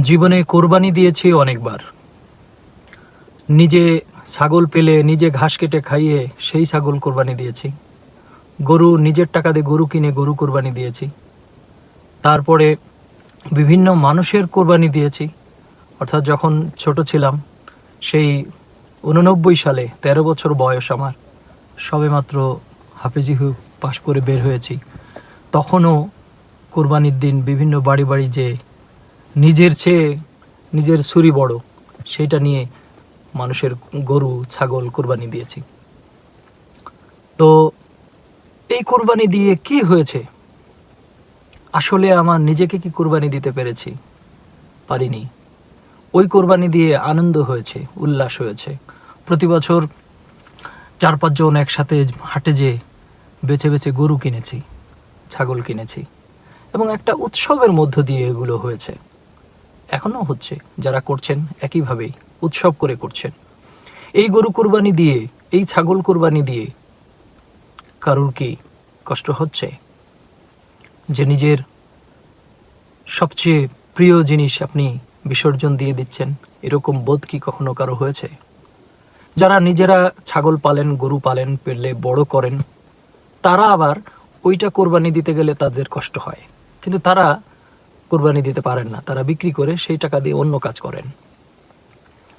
জীবনে কোরবানি দিয়েছি অনেকবার। নিজে ছাগল পেলে নিজে ঘাস কেটে খাইয়ে সেই ছাগল কোরবানি দিয়েছি। গরু নিজের টাকা দিয়ে গরু কিনে গরু কোরবানি দিয়েছি। তারপরে বিভিন্ন মানুষের কোরবানি দিয়েছি। অর্থাৎ যখন ছোট ছিলাম, সেই উননব্বই সালে ১৩ বছর বয়স আমার সবেমাত্র হাফেজি হু পাশ করে বের হয়েছি। তখনও কোরবানির দিন বিভিন্ন বাড়ি বাড়ি যে নিজের চেয়ে নিজের ছুরি বড় সেটা নিয়ে মানুষের গরু, ছাগল কোরবানি দিয়েছি। তো এই কোরবানি দিয়ে কি হয়েছে? আসলে আমার নিজেকে কি কোরবানি দিতে পেরেছি? পারিনি। ওই কোরবানি দিয়ে আনন্দ হয়েছে, উল্লাস হয়েছে। প্রতি বছর চার পাঁচজন একসাথে হাটে যেয়ে বেছে বেছে গরু কিনেছি, ছাগল কিনেছি। এবং একটা উৎসবের মধ্য দিয়ে এগুলো হয়েছে। এখনও হচ্ছে, যারা করছেন একইভাবেই উৎসব করে করছেন। এই গরু কোরবানি দিয়ে, এই ছাগল কোরবানি দিয়ে কারুর কি কষ্ট হচ্ছে? যে নিজের সবচেয়ে প্রিয় জিনিস আপনি বিসর্জন দিয়ে দিচ্ছেন, এরকম বোধ কি কখনো কারও হয়েছে? যারা নিজেরা ছাগল পালেন, গরু পালেন, পেলে বড় করেন, তারা আবার ওইটা কোরবানি দিতে গেলে তাদের কষ্ট হয়। কিন্তু তারা কোরবানি দিতে পারেন না। তারা বিক্রি করে সেই টাকা দিয়ে অন্য কাজ করেন।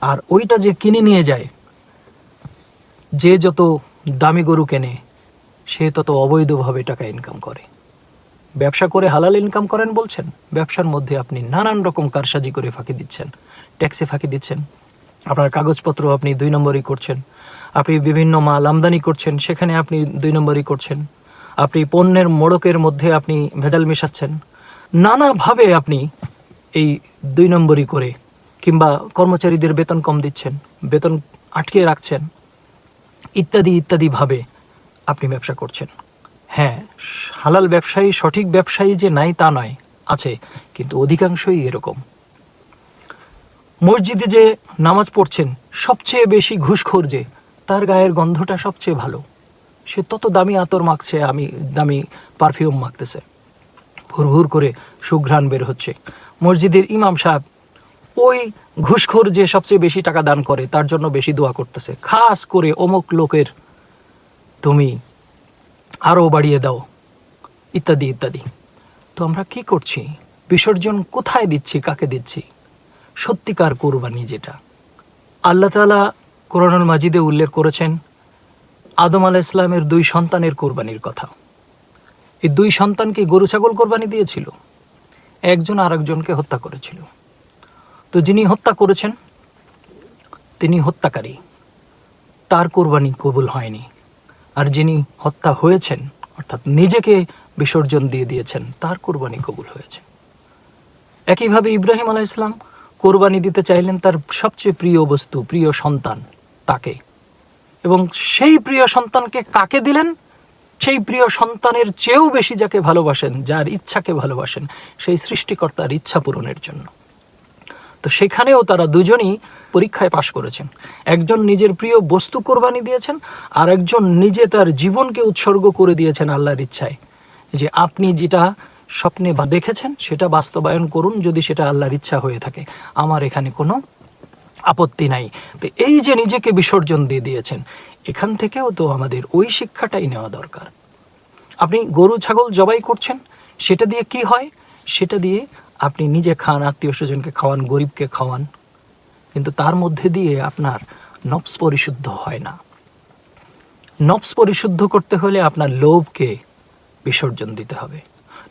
আর ওইটা যে কিনে নিয়ে যায়, যে যত দামি গরু কেনে, সে তত অবৈধভাবে টাকা ইনকাম করে। ব্যবসা করে হালাল ইনকাম করেন বলছেন। ব্যবসার মধ্যে আপনি নানান রকম কারসাজি করে ফাঁকি দিচ্ছেন। ট্যাক্সে ফাঁকি দিচ্ছেন। আপনার কাগজপত্র আপনি দুই নম্বরই করছেন। আপনি বিভিন্ন মাল আমদানি করছেন, সেখানে আপনি দুই নম্বরই করছেন। আপনি পণ্যের মোড়কের মধ্যে আপনি ভেজাল মেশাচ্ছেন। নানাভাবে আপনি এই দুই নম্বরই করে কিংবা কর্মচারীদের বেতন কম দিচ্ছেন, বেতন আটকে রাখছেন, ইত্যাদি, ইত্যাদিভাবে আপনি ব্যবসা করছেন। হ্যাঁ হালাল ব্যবসায়ী, সঠিক ব্যবসায়ী যে নাই তা নয়, আছে, কিন্তু অধিকাংশই এরকম। মসজিদে যে নামাজ পড়ছেন, সবচেয়ে বেশি ঘুষখোর যে, তার গায়ের গন্ধটা সবচেয়ে ভালো। সে তত দামি আতর মাখছে, আমি দামি পারফিউম মাখতেছে। ভুর ভুর করে সুঘ্রাণ বের হচ্ছে। মসজিদের ইমাম সাহেব, ওই ঘুষখোর যে সবচেয়ে বেশি টাকা দান করে, তার জন্য বেশি দোয়া করতেছে। খাস করে অমুক লোকের, তুমি আরও বাড়িয়ে দাও। ইত্যাদি ইত্যাদি। তো আমরা কি করছি? বিসর্জন কোথায় দিচ্ছি, কাকে দিচ্ছি? সত্যিকার কোরবানি যেটা। আল্লাহ তালা মাজিদে উল্লেখ করেছেন, আদম আলাহ ইসলামের দুই সন্তানের কোরবানির কথা। এই দুই সন্তানকে গরু ছাগল কোরবানি দিয়েছিল। একজন আরেকজনকে হত্যা করেছিল। তো যিনি হত্যা করেছেন, তিনি হত্যাকারী। তার কোরবানি কবুল হয়নি। আর যিনি হত্যা হয়েছেন, অর্থাৎ নিজেকে বিসর্জন দিয়ে দিয়েছেন, তার কোরবানি কবুল হয়েছে। একইভাবে ইব্রাহিম আলাহ ইসলাম কোরবানি দিতে চাইলেন তার সবচেয়ে প্রিয় বস্তু, প্রিয় সন্তান, তাকে। এবং সেই প্রিয় সন্তানকে কাকে দিলেন? সেই প্রিয় সন্তানের চেয়েও বেশি যাকে ভালোবাসেন, যার ইচ্ছাকে ভালোবাসেন, সেই সৃষ্টিকর্তার ইচ্ছা পূরণের জন্য। তো সেখানেও তারা দুজনই পরীক্ষায় পাশ করেছেন। একজন নিজের প্রিয় বস্তু কোরবানি দিয়েছেন, আর একজন নিজে তার জীবনকে উৎসর্গ করে দিয়েছেন আল্লাহর ইচ্ছায়। যে আপনি যেটা স্বপ্নে বা দেখেছেন, সেটা বাস্তবায়ন করুন যদি সেটা আল্লাহর ইচ্ছা হয়ে থাকে। আমার এখানে কোনো আপত্তি নাই। তো এই যে নিজেকে বিসর্জন দিয়ে দিয়েছেন, এখান থেকেও তো আমাদের ওই শিক্ষাটাই নেওয়া দরকার। আপনি গরু, ছাগল জবাই করছেন, সেটা দিয়ে কি হয়? সেটা দিয়ে আপনি নিজে খান, আত্মীয় স্বজনকে খাওয়ান, গরিবকে খাওয়ান। কিন্তু তার মধ্যে দিয়ে আপনার নফস পরিশুদ্ধ হয় না। নফস পরিশুদ্ধ করতে হলে আপনার লোভকে বিসর্জন দিতে হবে।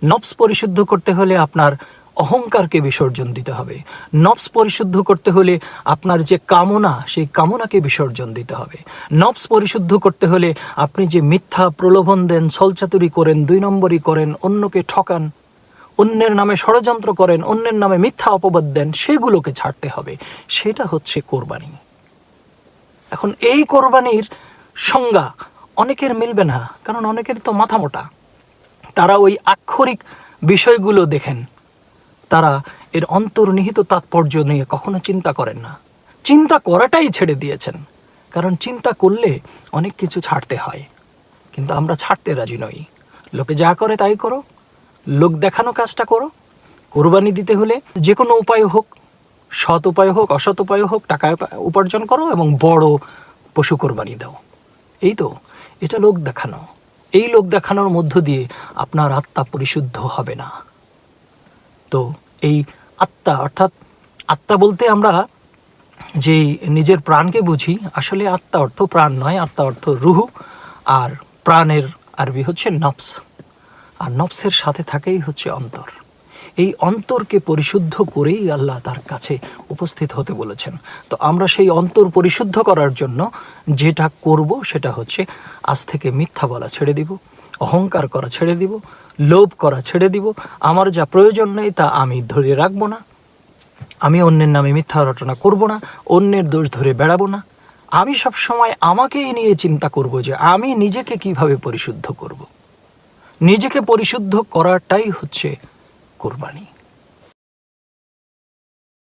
নফস পরিশুদ্ধ করতে হলে আপনার অহংকারকে বিসর্জন দিতে হবে। নফস পরিশুদ্ধ করতে হলে আপনার যে কামনা, সেই কামনাকে বিসর্জন দিতে হবে। নফস পরিশুদ্ধ করতে হলে আপনি যে মিথ্যা প্রলোভন দেন, ছলচাতুরি করেন, দুই নম্বরই করেন, অন্যকে ঠকান, অন্যের নামে ষড়যন্ত্র করেন, অন্যের নামে মিথ্যা অপবাদ দেন, সেগুলোকে ছাড়তে হবে। সেটা হচ্ছে কোরবানি। এখন এই কোরবানির সংজ্ঞা অনেকের মিলবে না, কারণ অনেকের তো মাথা মোটা। তারা ওই আক্ষরিক বিষয়গুলো দেখেন। তারা এর অন্তর্নিহিত তাৎপর্য নিয়ে কখনো চিন্তা করেন না। চিন্তা করাটাই ছেড়ে দিয়েছেন, কারণ চিন্তা করলে অনেক কিছু ছাড়তে হয়। কিন্তু আমরা ছাড়তে রাজি নই। লোকে যা করে তাই করো। লোক দেখানো কাজটা করো। কোরবানি দিতে হলে যে কোনো উপায় হোক, সৎ উপায় হোক, অসৎ উপায় হোক, টাকা উপার্জন করো এবং বড় পশু কোরবানি দাও। এই তো, এটা লোক দেখানো। এই লোক দেখানোর মধ্য দিয়ে আপনার আত্মা পরিশুদ্ধ হবে না। তো এই আত্মা, অর্থাৎ আত্মা বলতে আমরা যে নিজের প্রাণকে বুঝি, আসলে আত্মা অর্থ প্রাণ নয়, আত্মা অর্থ রুহু, আর প্রাণের আরবি হচ্ছে নফস, আর নফসের সাথে থাকেই হচ্ছে অন্তর। এই অন্তরকে পরিশুদ্ধ করেই আল্লাহ তার কাছে উপস্থিত হতে বলেছেন। তো আমরা সেই অন্তর পরিশুদ্ধ করার জন্য যেটা করব সেটা হচ্ছে আজ থেকে মিথ্যা বলা ছেড়ে দিব, অহংকার করা ছেড়ে দিব, লোভ করা ছেড়ে দিব, আমার যা প্রয়োজন নেই তা আমি ধরে রাখব না, আমি অন্যের নামে মিথ্যা রটনা করব না, অন্যের দোষ ধরে বেড়াবো না। আমি সব সময় আমাকেই নিয়ে চিন্তা করব যে আমি নিজেকে কীভাবে পরিশুদ্ধ করব। নিজেকে পরিশুদ্ধ করাটাই হচ্ছে কোরবানি।